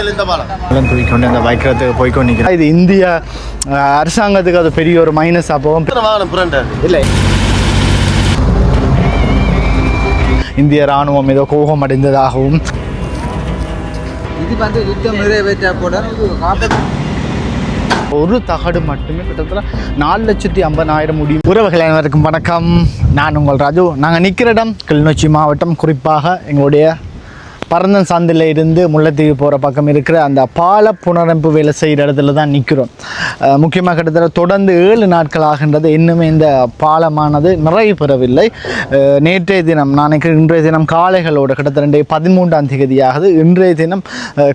இந்த பாலம் எல்லாம் தூக்கிக்கொண்டு அந்த வைக்கிறதுக்கு போய்க்கொண்டிருக்கிறேன் இது இந்திய அரசாங்கத்துக்கு அது பெரிய ஒரு மைனஸ் வாகனம் புரண்டா. இல்லை. இந்திய ராணுவம் ஏதோ கோபம் அடைந்ததாகவும் இது வந்து யுத்தம் நிறைவேற்றப்பட காப்பீடு ஒரு தகடு மட்டுமே கிட்டத்தட்ட நாலு லட்சத்தி ஐம்பதாயிரம் முடியும் உறவுகள் அனைவருக்கும் வணக்கம். நான் உங்கள் ராஜு. நாங்கள் நிற்கிற இடம் கிளிநொச்சி மாவட்டம் குறிப்பாக எங்களுடைய பரந்தன் சாந்தில் இருந்து முல்லைத்தீவு போகிற பக்கம் இருக்கிற அந்த பால புனரமைப்பு வேலை செய்கிற இடத்துல தான் நிற்கிறோம் முக்கியமாக கிட்டத்தட்ட தொடர்ந்து ஏழு நாட்கள் ஆகின்றது. இன்னுமே இந்த பாலமானது நிறைவு பெறவில்லை. நேற்றைய தினம் நான் இன்றைய தினம் காலைகளோட கிட்டத்தட்ட பதிமூன்றாம் தேதியாகுது. இன்றைய தினம்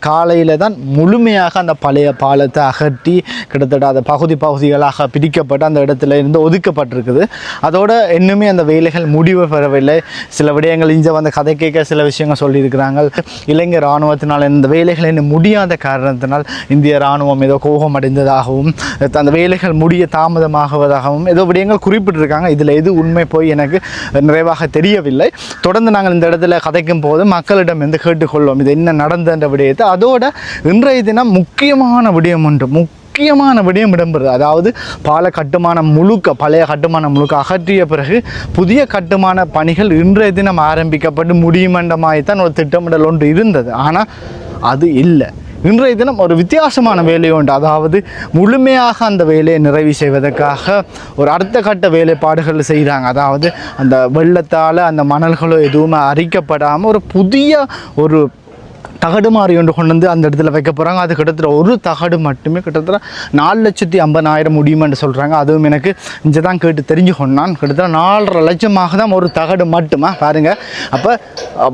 காலையில் தான் முழுமையாக அந்த பழைய பாலத்தை அகற்றி கிட்டத்தட்ட அந்த பகுதி பகுதிகளாக பிரிக்கப்பட்டு அந்த இடத்துல இருந்து ஒதுக்கப்பட்டிருக்குது. அதோட இன்னுமே அந்த வேலைகள் முடிவு பெறவில்லை. சில விடயங்கள் இங்கே வந்து கதை கேட்க சில விஷயங்கள் சொல்லியிருக்கிறாங்க. இலங்கை இராணுவத்தினால் இந்த வேலைகள் இன்னும் முடியாத காரணத்தினால் இந்திய இராணுவம் ஏதோ கோபம் அடைந்ததாகவும் அந்த வேலைகள் முடிய தாமதமாகுவதாகவும் ஏதோ விடயங்கள் குறிப்பிட்டிருக்காங்க. இதில் எது உண்மை போய் எனக்கு நிறைவாக தெரியவில்லை. தொடர்ந்து நாங்கள் இந்த இடத்துல கதைக்கும் போது மக்களிடம் வந்து கேட்டுக்கொள்வோம். இது என்ன நடந்தன்ற விடயத்தை. அதோட இன்றைய தினம் முக்கியமான விடயம் ஒன்று. முக் முக்கியமான விடயம் இடம்பெறுது. அதாவது பால கட்டுமானம் முழுக்க பழைய கட்டுமானம் முழுக்க அகற்றிய பிறகு புதிய கட்டுமான பணிகள் இன்றைய தினம் ஆரம்பிக்கப்பட்டு முடியுமண்டமாய்த்தான் ஒரு திட்டமிடல் ஒன்று இருந்தது. ஆனால் அது இல்லை. இன்றைய தினம் ஒரு வித்தியாசமான வேலை உண்டு. அதாவது முழுமையாக அந்த வேலையை நிறைவு செய்வதற்காக ஒரு அடுத்த கட்ட வேலைப்பாடுகள் செய்கிறாங்க அதாவது அந்த வெள்ளத்தால் அந்த மணல்களோ எதுவுமே அரிக்கப்படாமல் ஒரு புதிய ஒரு தகடு மாறி ஒன்று கொண்டு வந்து அந்த இடத்துல வைக்க போகிறாங்க அது கிட்டத்தட்ட ஒரு தகடு மட்டுமே கிட்டத்தட்ட நாலு லட்சத்தி ஐம்பதாயிரம் முடியுமென்று சொல்கிறாங்க அதுவும் எனக்கு இங்கே தான் கேட்டு தெரிஞ்சு கொண்டான் கிட்டத்தட்ட நாலரை லட்சமாக தான் ஒரு தகடு மட்டுமா? பாருங்கள் அப்போ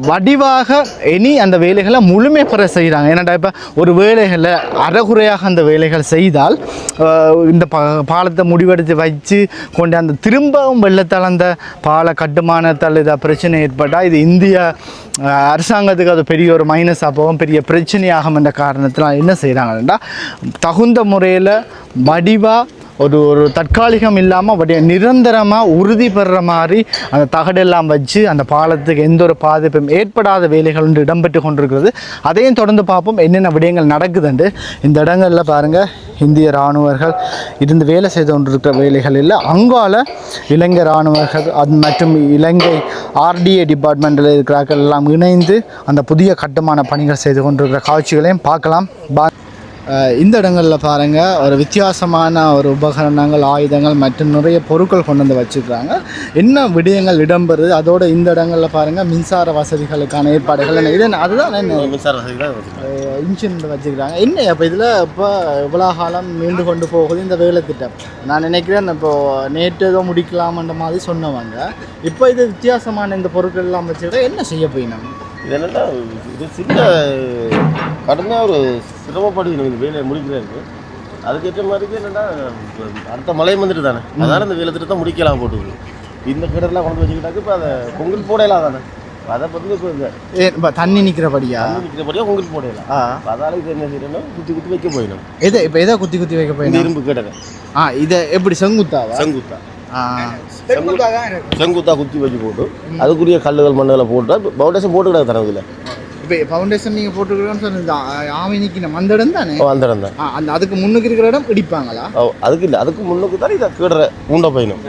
வடிவாக இனி அந்த வேலைகளை முழுமை பெற செய்கிறாங்க ஏன்னாடா இப்போ ஒரு வேலைகளை அறகுறையாக அந்த வேலைகள் செய்தால் இந்த ப பாலத்தை முடிவெடுத்து வச்சு கொண்டு அந்த திரும்பவும் வெள்ளத்தால் அந்த பால கட்டுமானத்தால் இதை பிரச்சனை ஏற்பட்டால் இது இந்திய அரசாங்கத்துக்கு அது பெரிய ஒரு மைனஸ் போகும் பெரிய பிரச்சனையாகும் என்ற காரணத்தினால் என்ன செய்கிறாங்கன்னா தகுந்த முறையில் வடிவாக ஒரு ஒரு தற்காலிகம் இல்லாமல் அப்படியே நிரந்தரமாக உறுதி பெறுற மாதிரி அந்த தகடெல்லாம் வச்சு அந்த பாலத்துக்கு எந்த ஒரு பாதிப்பும் ஏற்படாத வேலைகள் ஒன்று இடம்பெற்று கொண்டிருக்கிறது. அதையும் தொடர்ந்து பார்ப்போம். என்னென்ன விடயங்கள் நடக்குதுண்டு. இந்த இடங்களில் பாருங்கள் இந்திய இராணுவர்கள் இருந்து வேலை செய்து கொண்டிருக்கிற வேலைகள் இல்லை. அங்கால இலங்கை இராணுவர்கள் அது மற்றும் இலங்கை ஆர்டிஏ டிபார்ட்மெண்ட்டில் இருக்கிறார்கள் எல்லாம் இணைந்து அந்த புதிய கட்டுமான பணிகள் செய்து கொண்டிருக்கிற காட்சிகளையும் பார்க்கலாம். பா இந்த இடங்களில் பாருங்கள் ஒரு வித்தியாசமான ஒரு உபகரணங்கள் ஆயுதங்கள் மற்றும் நிறைய பொருட்கள் கொண்டு வந்து வச்சுருக்காங்க என்ன விடயங்கள் இடம்பெறுது? அதோட இந்த இடங்களில் பாருங்கள் மின்சார வசதிகளுக்கான ஏற்பாடுகள் என்ன இது அதுதான் என்ன? மின்சார வசதி தான் வச்சுருக்காங்க. இன்சூரன்ஸ் வச்சுக்கிறாங்க என்ன அப்போ இதில் இப்போ இவ்வளோ காலம் மீண்டு கொண்டு போகுது இந்த வேலை திட்டம் நான் நினைக்கிறேன் இப்போ நேற்று ஏதோ முடிக்கலாமன்ற மாதிரி சொன்னவங்க. இப்போ இது வித்தியாசமான இந்த பொருட்கள் எல்லாம் வச்சுக்கிட்டா என்ன செய்ய போயினோம்? இது என்னன்னா இது சின்ன கடுமையாக ஒரு சிரமப்படுது இந்த வேலையை முடிக்கிறதுக்கு அதுக்கேற்ற மாதிரி என்னன்னா அடுத்த மழை வந்துட்டு தானே. அதனால இந்த வேலை திட்டத்தை முடிக்கலாம் போட்டுருக்கு இந்த கிடர்லாம் கொண்டு வச்சுக்கிட்டாக்க இப்போ அதை பொங்கல் போடையலாம் தானே. அதை பற்றி இப்போ இந்த தண்ணி நிற்கிறபடியா பொங்கல் போடையலாம் ஆ. அதால இது என்ன செய்யணும்னா குத்தி குத்தி வைக்க போயிடும் எதை இப்போ எதை குத்தி குத்தி வைக்க போயினோம் இரும்பு கிடரை ஆ இதை எப்படி செங்குத்தாவா? செங்குத்தா. செங்குத்தா குத்தி வச்சு போட்டு அதுக்குரிய கல்லுகள் மண்ணுகளை போட்டு பவுண்டேஷன் போட்டு கிடக்கு தரதுல. இப்போ ஃபவுண்டேஷன் நீங்கள் போட்டுக்கிறோன்னு சொன்னது ஆமை நிற்கணும் அந்த இடம் தானே? அந்த இடம் தான். அந்த அதுக்கு முன்னுக்கு இருக்கிற இடம் இடிப்பாங்களா? ஓ, அதுக்கு இல்லை. அதுக்கு முன்னுக்கு தான் இதை கீடுற ஊண்ட போயிடும்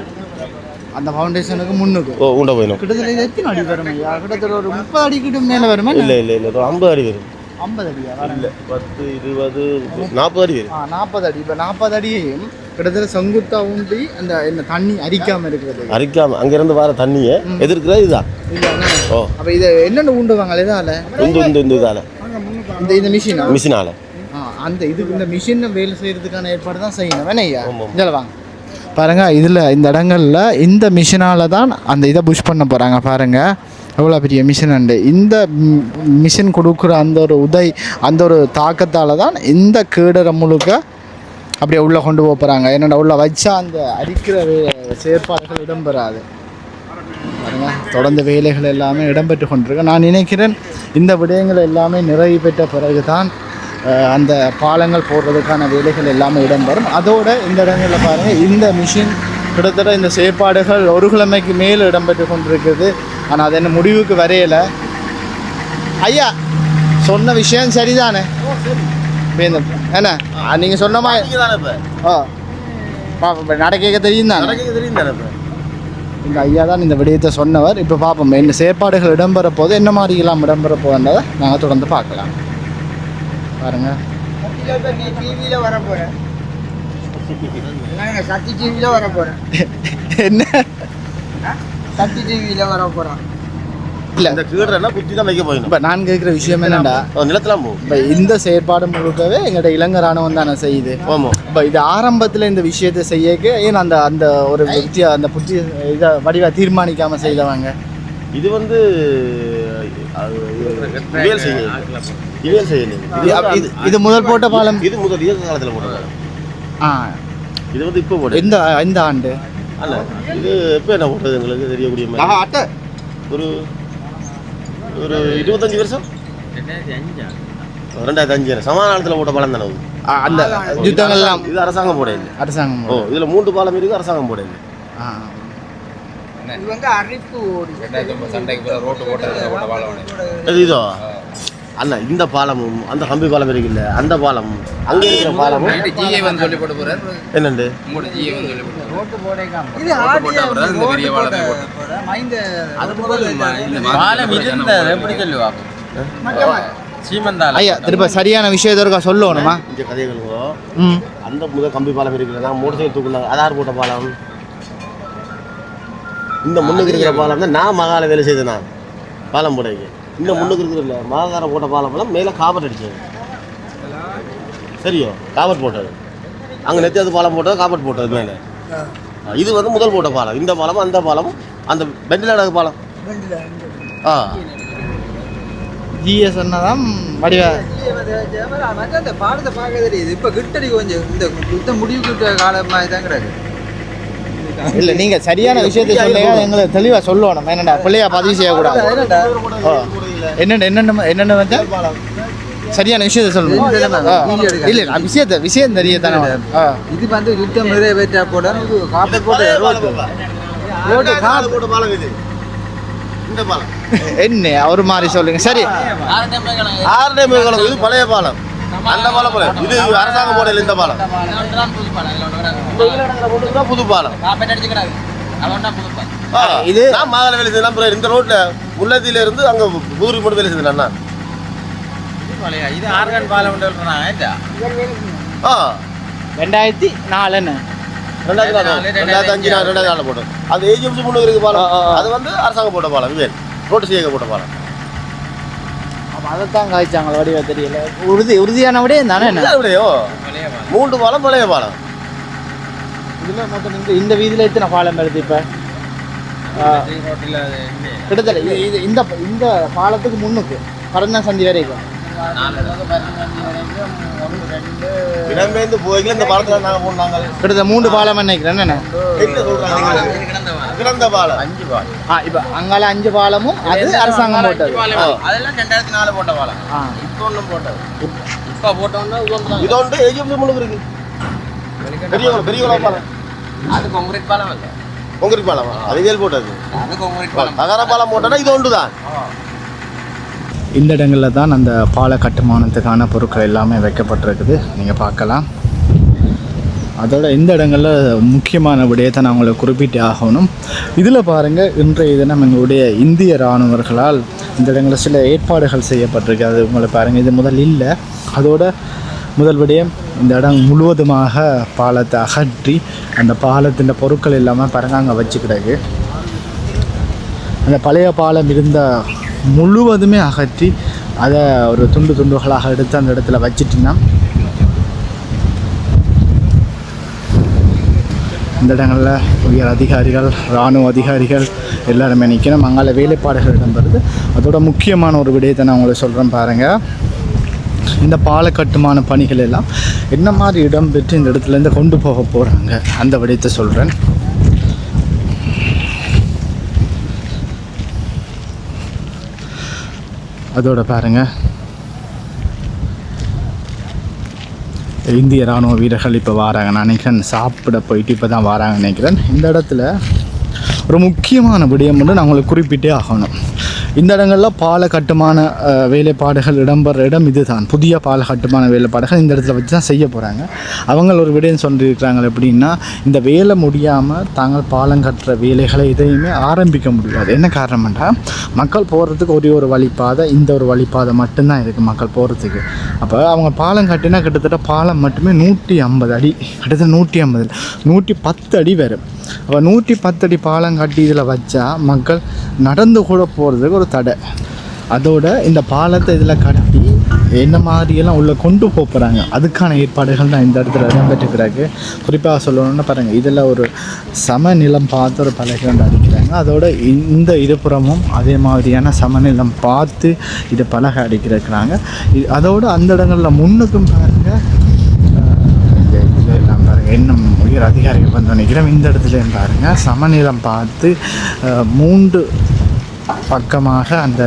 அந்த ஃபவுண்டேஷனுக்கு முன்னுக்கு. ஓ ஊண்ட போயிடும் கிட்டத்தட்ட எத்தனை அடி வரும்? கிட்டத்தட்ட ஒரு முப்பது அடி கிட்ட மேலே வருமா இல்லை இல்லை இல்லை. ஒரு ஐம்பது அடி வரும். ஐம்பது அடியா? இல்லை பத்து இருபது நாற்பது அடி வரும். நாற்பது அடி. இப்போ நாற்பது அடியையும் கிட்டத்தட்ட செங்குத்தா ஊண்டி அந்த இந்த தண்ணி அரிக்காமல் இருக்கிறது. அரிக்காம அங்கேருந்து வர தண்ணியை எதிர்க்கிறது இதுதான்? ஓ. அப்போ இதை என்னென்ன ஊண்டுவாங்க இதால. இந்த இந்த இந்த இதால் இந்த இந்த மிஷினா மிஷினால் அந்த இதுக்கு இந்த மிஷினை வேலை செய்யறதுக்கான ஏற்பாடு தான் செய்யணும். வேணா ஐயா? ஆமாம். இதில் வாங்க. பாருங்க இதில் இந்த இடங்கள்ல இந்த மிஷினால தான் அந்த இதை புஷ் பண்ண போகிறாங்க பாருங்க எவ்வளோ பெரிய மிஷின் உண்டு. இந்த மிஷின் கொடுக்குற அந்த ஒரு உதை அந்த ஒரு தாக்கத்தால் தான் இந்த கீடரை முழுக்க அப்படியே உள்ளே கொண்டு போக போகிறாங்க. என்னடா உள்ளே வச்சா அந்த அடிக்கிற வே- செயற்பாடுகள் இடம்பெறாது. பாருங்க தொடர்ந்து வேலைகள் எல்லாமே இடம்பெற்று கொண்டிருக்கு. நான் நினைக்கிறேன் இந்த விடயங்கள் எல்லாமே நிறைவு பெற்ற பிறகுதான் அந்த பாலங்கள் போடுறதுக்கான வேலைகள் எல்லாமே இடம்பெறும். அதோட இந்த இடங்களில் பாருங்கள் இந்த மிஷின் கிட்டத்தட்ட இந்த செயற்பாடுகள் ஒரு கிழமைக்கு மேல் இடம்பெற்று கொண்டிருக்குது ஆனால் அது என்ன முடிவுக்கு வரையலை. ஐயா சொன்ன விஷயம் சரிதானே? இப்ப இந்த என்ன நீங்கள் சொன்ன மாதிரி ஓ பாப்போம் நடக்க தெரியும் தானே தெரியும் தானே இந்த ஐயா தான் இந்த விடயத்தை சொன்னவர். இப்போ பார்ப்போம் இந்த செயற்பாடுகள் இடம்பெற போது என்ன மாதிரிலாம் இடம்பெற போகுன்றதை நாங்கள் தொடர்ந்து பார்க்கலாம். பாருங்க. நீ டிவியில வர போறேன் என்ன? சக்தி டிவியில வர போறேன் இல்லை. இந்த கீடுறனா குத்தி தான் வைக்க போயிடும் இப்போ நான் கேட்குற விஷயம் என்னடா நிலத்தெல்லாம் போகும். இப்போ இந்த செயற்பாடு முழுக்கவே எங்களோட இளங்க ராணுவம் தானே செய்யுது. ஆமா. இப்போ இது ஆரம்பத்தில் இந்த விஷயத்தை செய்யக்கு ஏன் அந்த அந்த ஒரு புத்திய அந்த புத்தி இதை வடிவா தீர்மானிக்காம செய்தவங்க? இது வந்து இது முதல் போட்ட பாலம். இது முதல் இயக்க காலத்தில் போட்டது. ஆ. இது வந்து இப்போ போட்டது. எந்த எந்த ஆண்டு? அல்ல இது எப்போ என்ன போட்டது எங்களுக்கு? தெரியக்கூடிய மாதிரி. ஒரு ஒரு இருபத்தஞ்சு வருஷம்? ரெண்டாயிரத்தி அஞ்சு. சமான காலத்தில் போட்ட பாலம் தானே. அந்த யுத்தங்கள்லாம் இது அரசாங்கம் போட இல்லை. அரசாங்கம் ஓ இதில் மூன்று பாலம் இருக்கு அரசாங்கம் போட இல்லை. இது வந்து அரிப்பு ஓடி. இது இதோ? அண்ணா இந்த பாலமும் அந்த கம்பி பாலம் இருக்குல்ல அந்த பாலம் அங்கே இருக்கிற பாலமும். என்னண்டு? இந்த இந்த ஐயா திரும்ப சரியான விஷயத்த இருக்கா சொல்லணுமா இங்கே கதைகளுக்கோ அந்த முதல் கம்பி பாலம் இருக்குல்ல நான் மோட்டர் சைக்கிள் தூக்குல அதார் போட்ட பாலம். இந்த முன்னுக்கு இருக்கிற பாலம் தான் நான் மகால வேலை செய்தேன் நான் பாலம் போடைக்கு இந்த முன்னுக்கு இருக்கிற மகாகாரம் போட்ட பாலம் எல்லாம் மேலே காபட் அடிச்சது. சரியோ? காபட் போட்டது. அங்கே நெத்தியாது பாலம் போட்டது காபட் போட்டது மேலே. இது வந்து முதல் போட்ட பாலம். இந்த பாலம் அந்த பாலம் அந்த பெண்டிலாட பாலம். ஆ. ஜிஎஸ் சொன்னதான் வடிவா அந்த பாடத்தை பார்க்க தெரியுது இப்ப கிட்டடி கொஞ்சம் இந்த யுத்தம் முடிவு கிட்ட காலம் மாதிரி தான் கிடக்கு இல்ல நீங்க சரியான விஷயத்தை சொல்லுங்க எங்களை தெளிவா சொல்லணும். என்னடா பிள்ளையா பதிவு செய்யக்கூடாது. என்னென்ன என்னென்ன என்னென்ன வந்து? சரியான விஷயத்தை சொல்லணும். இல்ல இல்ல விஷயத்தை விஷயம் தெரிய தானே ஆ. இது வந்து யுத்தம் நிறைவேற்றா கூட இது காப்பை போட்டு ரோட்டு. காப்பு. போட்ட பாலம் இது. இந்த பாலம். என்ன ஒரு மாதிரி சொல்லுங்க. சரி. ஆறு டைம் இது பழைய பாலம். அந்த பாலம் போல. இது அரசாங்கம் போடல இந்த பாலம். புது பாலம் இது நான் மாதள வேலை அப்புறம் இந்த ரோட்ல முல்லத்தில இருந்து அங்க புதூரி மட்டும் வேலை செய்தேன் அண்ணா. இது ஆர்கன் பாலம் ஆ. ரெண்டாயிரத்தி நாலு. என்ன ரெண்டாயிரத்தி நாலு ரெண்டாயிரத்தி அஞ்சு நாலு ரெண்டாயிரத்தி நாலு போட்டோம். அது ஏஜிஎம்சி முன்னுக்கு பாலம். அது வந்து அரசாங்கம் போட்ட பாலம் இது ரோட்டு செய்ய போட்ட பாலம். அதைத்தான் காய்ச்சாங்க வடிவா தெரியல. உறுதி உறுதியான விட தானே எப்படியோ மூன்று பாலம் பழைய பாலம். இதுல மொத்தம் இந்த இந்த வீதியில எத்தனை பாலம் வருது இப்ப? கிட்டத்தட்ட இது- இந்த இந்த பாலத்துக்கு முன்னுக்கு கடந்த சந்தி வரைக்கும் இடம்பெயர்ந்து போய்க்கல இந்த பாலத்துல நாங்க போனாங்க கிட்டத்தட்ட மூன்று பாலம் நினைக்கிறேன் என்ன? என்ன சொல்றாங்க? கிடந்த பாலம். அஞ்சு பாலம். ஆ இப்போ அங்கால அஞ்சு பாலமும் அது அரசாங்கம் போட்டது. அதெல்லாம் ரெண்டாயிரத்தி நாலு போட்ட பாலம். ஆ. இப்போ ஒன்றும் போட்டது. இப்போ போட்டோன்னா இது முன்னுக்கு இருக்கு. பெரிய பெரிய பாலம். அது பாலம் இல்லை கொங்கிரீட் பாலம்? அது வேல் போட்டது. அது கான்கிரீட் பாலம். தகர பாலம் போட்டோன்னா இது ஒன்று தான் இந்த இடங்களில் தான் அந்த பால கட்டுமானத்துக்கான பொருட்கள் எல்லாமே வைக்கப்பட்டிருக்குது. நீங்கள் பார்க்கலாம். அதோட இந்த இடங்களில் முக்கியமான விடயத்தை நான் உங்களை குறிப்பிட்டே ஆகணும். இதில் பாருங்கள் இன்றைய தினம் எங்களுடைய இந்திய இராணுவர்களால் இந்த இடங்களில் சில ஏற்பாடுகள் செய்யப்பட்டிருக்கு. அது உங்களை பாருங்கள் இது முதல் இல்லை. அதோட முதல் விடயம் இந்த இடம் முழுவதுமாக பாலத்தை அகற்றி அந்த பாலத்தின் பொருட்கள் இல்லாமல் பரங்காங்க வச்சு கிடக்கு அந்த பழைய பாலம் இருந்த முழுவதுமே அகற்றி அதை ஒரு துண்டு துண்டுகளாக எடுத்து அந்த இடத்துல வச்சிட்டிங்கன்னா இந்த இடங்களில் உயர் அதிகாரிகள் இராணுவ அதிகாரிகள் எல்லாருமே நிற்கணும் அங்கால வேலைப்பாடுகள் இடம்பெறுது. அதோட முக்கியமான ஒரு விடயத்தை நான் உங்களுக்கு சொல்கிறேன் பாருங்கள் இந்த பால கட்டுமான பணிகள் எல்லாம் என்ன மாதிரி இடம்பெற்று இந்த இடத்துலேருந்து கொண்டு போக போகிறாங்க அந்த விடயத்தை சொல்கிறேன் அதோட பாருங்க. இந்திய ராணுவ வீரர்கள் இப்போ வராங்க. நான் நினைக்கிறேன் சாப்பிட போயிட்டு இப்போ தான் வராங்க நினைக்கிறேன். இந்த இடத்துல ஒரு முக்கியமான விடயம் வந்து நான் உங்களுக்கு குறிப்பிட்டே ஆகணும். இந்த இடங்களில் பால கட்டுமான வேலைப்பாடுகள் இடம்பெற இடம் இதுதான். புதிய பால கட்டுமான வேலைப்பாடுகள் இந்த இடத்துல வச்சு தான் செய்ய போகிறாங்க அவங்க ஒரு விடயம் சொல்லியிருக்கிறாங்க எப்படின்னா இந்த வேலை முடியாமல் தாங்கள் பாலம் கட்டுற வேலைகளை எதையுமே ஆரம்பிக்க முடியாது. என்ன காரணம்னா மக்கள் போகிறதுக்கு ஒரே ஒரு வழிப்பாதை இந்த ஒரு வழிப்பாதை மட்டும்தான் இருக்குது மக்கள் போகிறதுக்கு அப்போ அவங்க பாலம் கட்டினா கிட்டத்தட்ட பாலம் மட்டுமே நூற்றி ஐம்பது அடி கிட்டத்தட்ட நூற்றி ஐம்பது நூற்றி பத்து அடி வரும். அப்போ நூற்றி பத்தடி பாலம் கட்டி இதில் வச்சா மக்கள் நடந்து கூட போகிறதுக்கு ஒரு தடை. அதோட இந்த பாலத்தை இதில் கட்டி என்ன மாதிரியெல்லாம் உள்ளே கொண்டு போகிறாங்க அதுக்கான ஏற்பாடுகள் தான் இந்த இடத்துல இடம்பெற்றுக்கிறாங்க குறிப்பாக சொல்லணும்னா பாருங்கள் இதில் ஒரு சமநிலம் பார்த்து ஒரு பலகை வந்து அடிக்கிறாங்க. அதோட இந்த இருபுறமும் அதே மாதிரியான சமநிலம் பார்த்து இது பலகை அடிக்கிறாங்க இது அதோட அந்த இடங்களில் முன்னுக்கும் பாருங்கள் இந்த இதில் எல்லாம் பாருங்கள் என்ன உயர் அதிகாரிகள் வந்து நினைக்கிறோம் இந்த இடத்துல பாருங்க சமநிலம் பார்த்து மூன்று பக்கமாக அந்த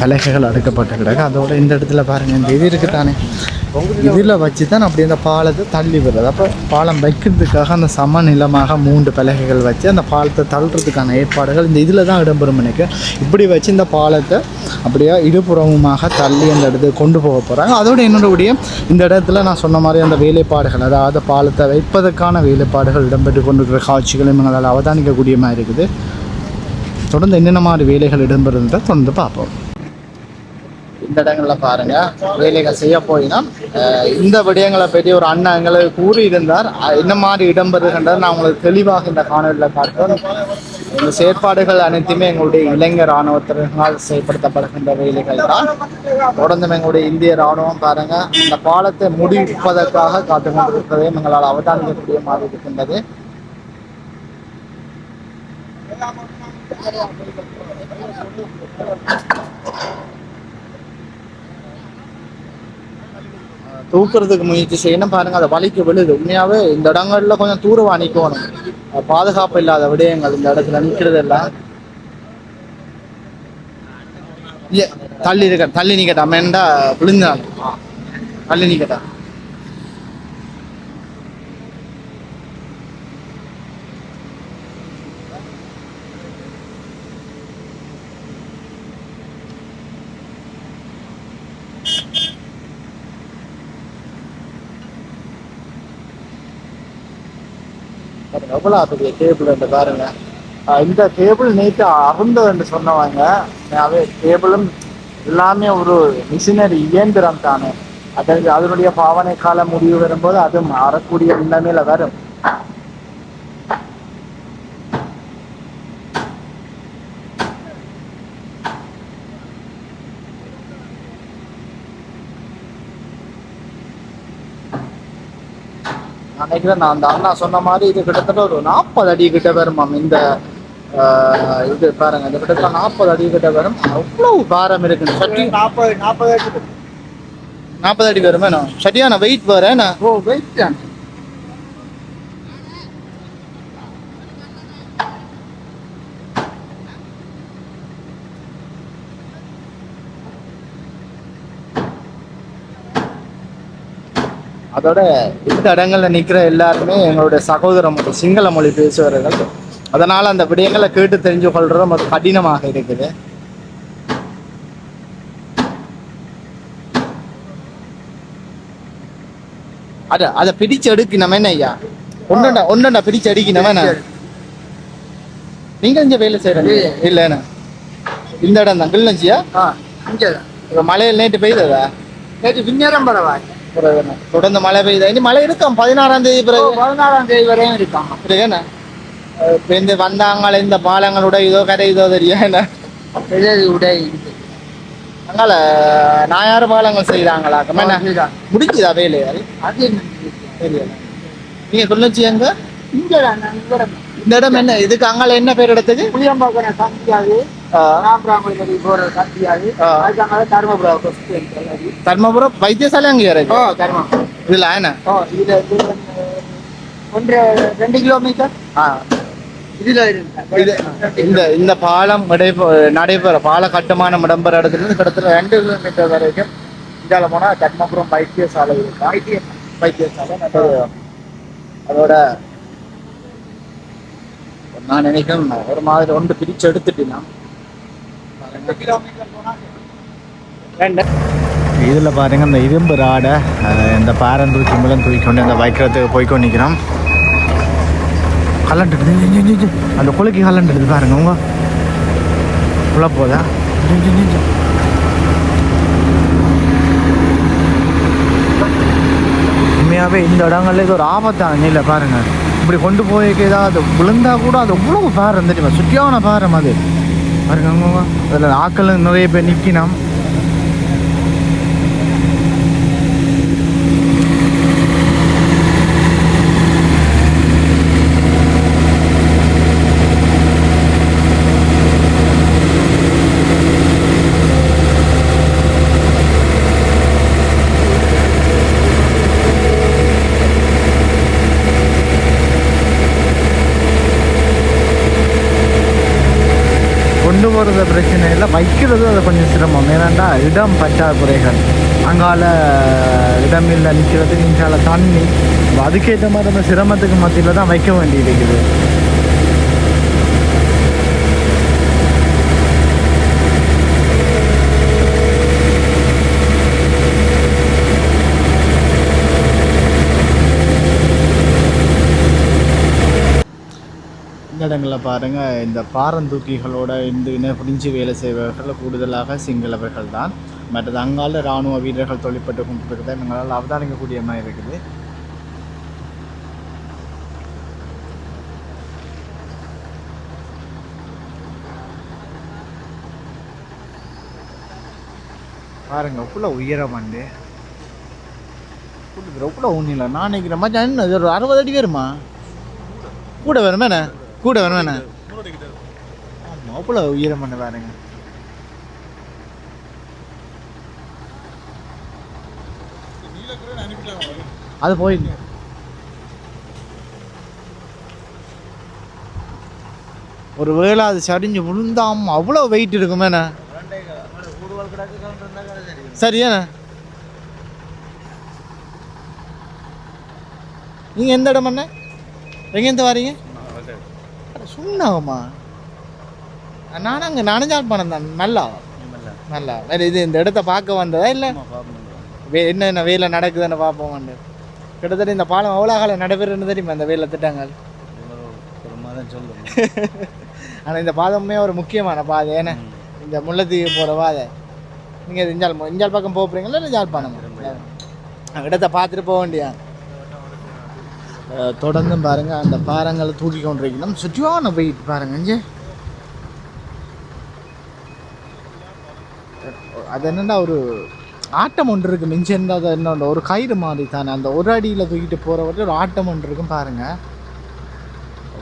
பலகைகள் அடுக்கப்பட்டு கிடக்கு அதோட இந்த இடத்துல பாருங்க இந்த இது இருக்குது தானே இதில் வச்சு தான் அப்படி அந்த பாலத்தை தள்ளி விடுறது. அப்போ பாலம் வைக்கிறதுக்காக அந்த சமநிலமாக மூன்று பலகைகள் வச்சு அந்த பாலத்தை தள்ளுறதுக்கான ஏற்பாடுகள் இந்த இதில் தான் இடம்பெறும் எனக்கு. இப்படி வச்சு இந்த பாலத்தை அப்படியே இருபுறமுமாக தள்ளி அந்த இடத்துக்கு கொண்டு போக போகிறாங்க அதோட என்னுடைய இந்த இடத்துல நான் சொன்ன மாதிரி அந்த வேலைப்பாடுகள் அதாவது பாலத்தை வைப்பதற்கான வேலைப்பாடுகள் இடம்பெற்று கொண்டிருக்கிற காட்சிகளும் எங்களால் அவதானிக்கக்கூடிய மாதிரி இருக்குது. தொடர்ந்து என்னென்ன மாதிரி வேலைகள் இடம்பெறுன்றதை தொடர்ந்து பார்ப்போம். இந்த இடங்களில் பாருங்க. வேலைகள் செய்ய போயினா இந்த விடயங்களை பற்றி ஒரு அண்ணன் எங்களுக்கு கூறியிருந்தார். என்ன மாதிரி இடம்பெறுகின்றது நான் உங்களுக்கு தெளிவாக இந்த காணொலியில் காட்டுறேன் இந்த செயற்பாடுகள் அனைத்துமே எங்களுடைய இளைஞர் இராணுவத்தினரால் செயல்படுத்தப்படுகின்ற வேலைகள் தான். தொடர்ந்து எங்களுடைய இந்திய இராணுவம் பாருங்க இந்த பாலத்தை முடிப்பதற்காக காத்து கொண்டிருப்பதையும் எங்களால் அவதானிக்கக்கூடிய மாதிரி இருக்கின்றது. தூக்குறதுக்கு முயற்சி செய்யணும் பாருங்க அதை வலிக்கு விழுது. உண்மையாவே இந்த இடங்கள்ல கொஞ்சம் தூரவா நிக்கணும். பாதுகாப்பு இல்லாத விடயங்கள் இந்த இடத்துல நிக்கிறது எல்லாம் இல்ல, தள்ளி இருக்க தள்ளி நிக்கட்டா? மெண்டா விழுந்தான் தள்ளி நிக்கட்டா? எவ்வளோ எவ்வளவு கேபிள் என்று பாருங்க. இந்த கேபிள் நேற்று அருந்தது என்று சொன்னவங்க அதே கேபிளும் எல்லாமே ஒரு மிஷினரி இயந்திரம் தானே. அதற்கு அதனுடைய பாவனை கால முடிவு வரும்போது அது அறக்கூடிய நிலைமையில வரும். நினைக்கிறேன் நான் அந்த அண்ணா சொன்ன மாதிரி இது கிட்டத்தட்ட ஒரு நாற்பது அடி கிட்ட வருமாம் இந்த ஆஹ், இது பாருங்க இந்த கிட்டத்தட்ட நாற்பது அடி கிட்ட வரும். அவ்வளவு பாரம் இருக்கு சட்டி நாற்பது நாற்பது அடி. நாற்பது அடி வரும் வேணும் சரியான வெயிட் வேற என்ன ஓ வெயிட் அதோட இந்த இடங்கள்ல நிக்கிற எல்லாருமே எங்களுடைய சகோதர மொழி சிங்கள மொழி பேசுபவர்கள். அதனால அந்த விடயங்களை கேட்டு தெரிஞ்சு கொள்றது ரொம்ப கடினமாக இருக்குது. அத அதை பிடிச்சு எடுக்கணும் என்ன ஐயா? ஒன்றுண்டா ஒன்றுண்டா பிடிச்சு அடிக்கணும் என்ன? நீங்க இங்க வேலை செய்யறீங்க இல்ல என்ன? இந்த இடம் தான். கிள்ளஞ்சியா இங்கே மழையில் நேற்று பெய்ததா? நேற்று பின்னேரம் பரவாயில்ல. பிறகு? தொடர்ந்து மழை பெய்யுதா இனி மழை இருக்கும். பதினாறாம் தேதி பிறகு. பதினாறாம் தேதி வரையும் இருக்காங்க பிறகு என்ன? இப்ப இந்த வந்தாங்கள இந்த பாலங்களோட இதோ கரை இதோ தெரியும் என்ன? அதனால நாயாறு பாலங்கள் செய்யறாங்களா என்ன. முடிஞ்சுதா வேலை அது தெரியல. நீங்க சொல்லச்சு எங்க? இந்த இடம். என்ன? இதுக்கு அங்கால என்ன பேர் இடத்துக்கு புளியம்பாக்கிற தருமபுரம் என்ன? ஓ இதுல இருந்து ஒன்று ரெண்டு கிலோமீட்டர். இதுல இந்த இந்த பாலம் நடைபெற நடைபெற பால கட்டுமானம் இடம்பெற இடத்துல இருந்து கிட்டத்தட்ட ரெண்டு கிலோமீட்டர் வரைக்கும் இதால போனா தர்மபுரம் வைத்தியசாலை இருக்கா. வைத்தியசாலை நல்ல அதோட நான் நினைக்கிறேன் ஒரு மாதிரி ஒன்று பிரிச்சு இதில் பாருங்க இந்த இரும்பு ராடை இந்த பேரன் தூக்கி மூலம் தூக்கி கொண்டு இந்த வைக்கிறதுக்கு போய்க்கொண்டு நிற்கிறோம் கலண்டுடுது இஞ்சி, இஞ்சி, அந்த குலைக்கு கலண்டுடுது பாருங்க உங்க. உள்ள போதா? உண்மையாகவே இந்த இடங்கள்ல இது ஒரு ஆபத்தான நிலை பாருங்க. இப்படி கொண்டு போய்க்கு ஏதாவது விழுந்தா கூட அது எவ்வளவு பாரம் தெரியுமா சுற்றியான பாரம் அது பாருங்க அதில் ஆக்கள் நிறைய பேர் நிற்கினோம் கொண்டு போகிறது பிரச்சனை இல்லை வைக்கிறது அது கொஞ்சம் சிரமம் ஏன்னாண்டா இடம் பற்றாக்குறைகள் அங்கால இடமில்ல நிற்கிறது. நிற்கிறதுக்கு இங்கால தண்ணி. அதுக்கேற்ற மாதிரி நம்ம சிரமத்துக்கு மத்தியில் தான் வைக்க வேண்டியது இருக்குது இடங்களில் பாருங்கள் இந்த பாரந்தூக்கிகளோட இந்த இன புரிஞ்சு வேலை செய்பவர்கள் கூடுதலாக சிங்களவர்கள் தான் மற்றது அங்கால இராணுவ வீரர்கள் தொழிற்பட்டு கொண்டிருக்கிறத எங்களால் அவதானிக்கக்கூடிய மாதிரி இருக்குது. பாருங்க எவ்வளோ உயரம் வந்து. எவ்வளோ ஊனில நான் நினைக்கிறேன் மச்சான் என்ன இது ஒரு அறுபது அடி வருமா? கூட வருமேண்ணே கூட வருமேண்ணே ஆமாம் அவ்வளோ உயரம் பண்ண பாருங்க. அது போயிடுங்க ஒரு வேளை அது சரிஞ்சு விழுந்தாம் அவ்வளோ வெயிட் இருக்குமேண்ணே சரியாண்ணே நீங்கள் எந்த இடம் அண்ணே? எங்கேருந்து வரீங்க? சுண்ணாகுமா நானும் அங்கே நானும் பணம் தான் நல்லா நல்லா வேறு இது இந்த இடத்த பார்க்க வந்ததா இல்லை? வே என்னென்ன வேலை நடக்குதுன்னு பார்ப்போம் வந்து கிட்டத்தட்ட இந்த பாலம் எவ்வளோ காலம் நடைபெறுன்னு தெரியுமா இந்த வேலை திட்டங்கள்? ஆனால் இந்த பாதமே ஒரு முக்கியமான பாதை ஏன்னா இந்த முல்லைத்தீவு போகிற பாதை. நீங்கள் இஞ்சால் இஞ்சால் பக்கம் போக போகிறீங்களா இல்லை ஜாழ்ப்பாணம்? இடத்த பார்த்துட்டு போக வேண்டியா தொடர்ந்து பாருங்க அந்த பாறங்களை தூக்கி கொண்டிருக்கணும். சுற்றியான வெயிட் பாருங்க இங்கே அது என்னன்னா ஒரு ஆட்டம் ஒன்று இருக்குது மிஞ்சி இருந்தால் அது என்ன ஒரு கயிறு மாதிரி தானே. அந்த ஒரு அடியில் தூக்கிட்டு போகிற வரைக்கும் ஒரு ஆட்டம் ஒன்று இருக்கும் பாருங்கள்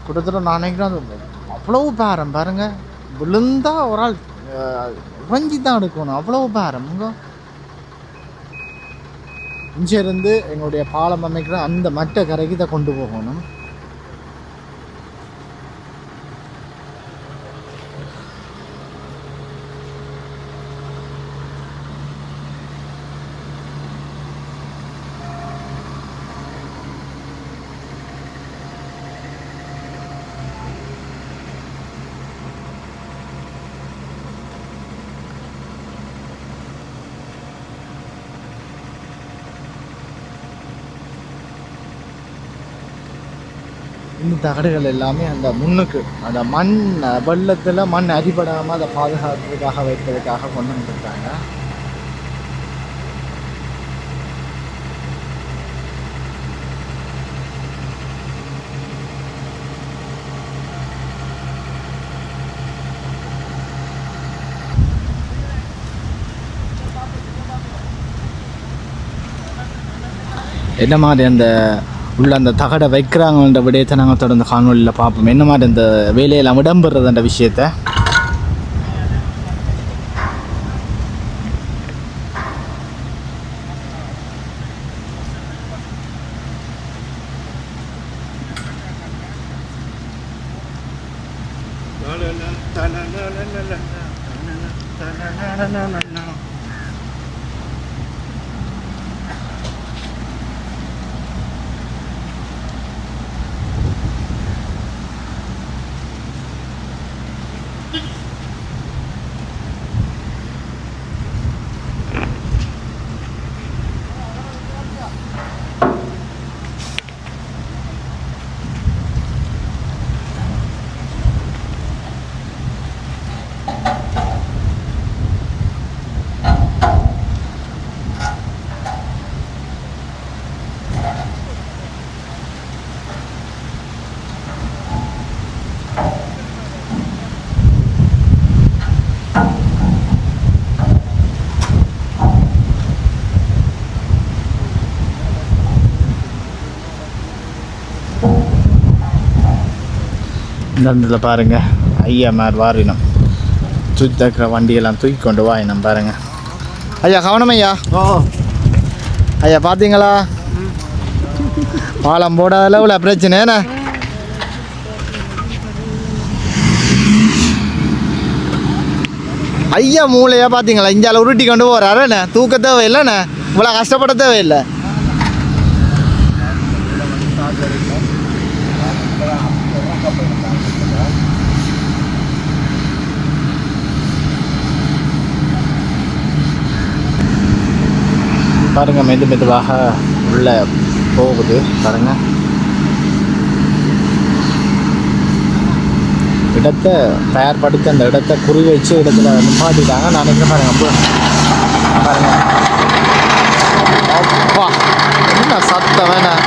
கிட்டத்தட்ட நான் நினைக்கிறேன் அது அவ்வளவு பாரம் பாருங்கள் விழுந்தா ஒரு ஆள் உறைஞ்சி தான் எடுக்கணும். அவ்வளவு பாரம். இங்கே இருந்து எங்களுடைய பாலம் அமைக்கிற அந்த மற்ற கரைக்கு தான் கொண்டு போகணும். தகடுகள் எல்லாமே அந்த முன்னுக்கு அந்த மண் வெள்ளத்தில் மண் அடிபடாமல் அதை பாதுகாக்கிறதுக்காக வைக்கிறதுக்காக கொண்டு வந்துருக்காங்க. என்ன மாதிரி அந்த உள்ள அந்த தகடை வைக்கிறாங்கன்ற விடயத்தை நாங்கள் தொடர்ந்து காணொலியில் பார்ப்போம் என்ன மாதிரி இந்த வேலையெல்லாம் இடம்பெறதுன்ற விஷயத்தை na na na na na na பாருங்க. ஐயா மாதிரி வாரினம். சுற்றி இருக்கிற வண்டியெல்லாம் தூக்கி கொண்டு வாயினம் பாருங்க. ஐயா கவனம் ஐயா. ஐயா பார்த்தீங்களா பாலம் போடாத இவ்வளோ பிரச்சனை என்ன? ஐயா மூளையா பார்த்தீங்களா இஞ்சால உருட்டி கொண்டு போகிறாரு என்ன? தூக்க தேவையில்லைண்ணே இவ்வளோ கஷ்டப்பட தேவையில்லை. பாருங்க மெது மெதுவாக உள்ள போகுது. பாருங்க. இடத்தை தயார்படுத்தி அந்த இடத்தை குறி வச்சு இடத்துல நிப்பாட்டிட்டாங்க. நான் நினைக்கிறேன் பாருங்க பாருங்க. அப்பா என்ன சத்தம் வேணாம்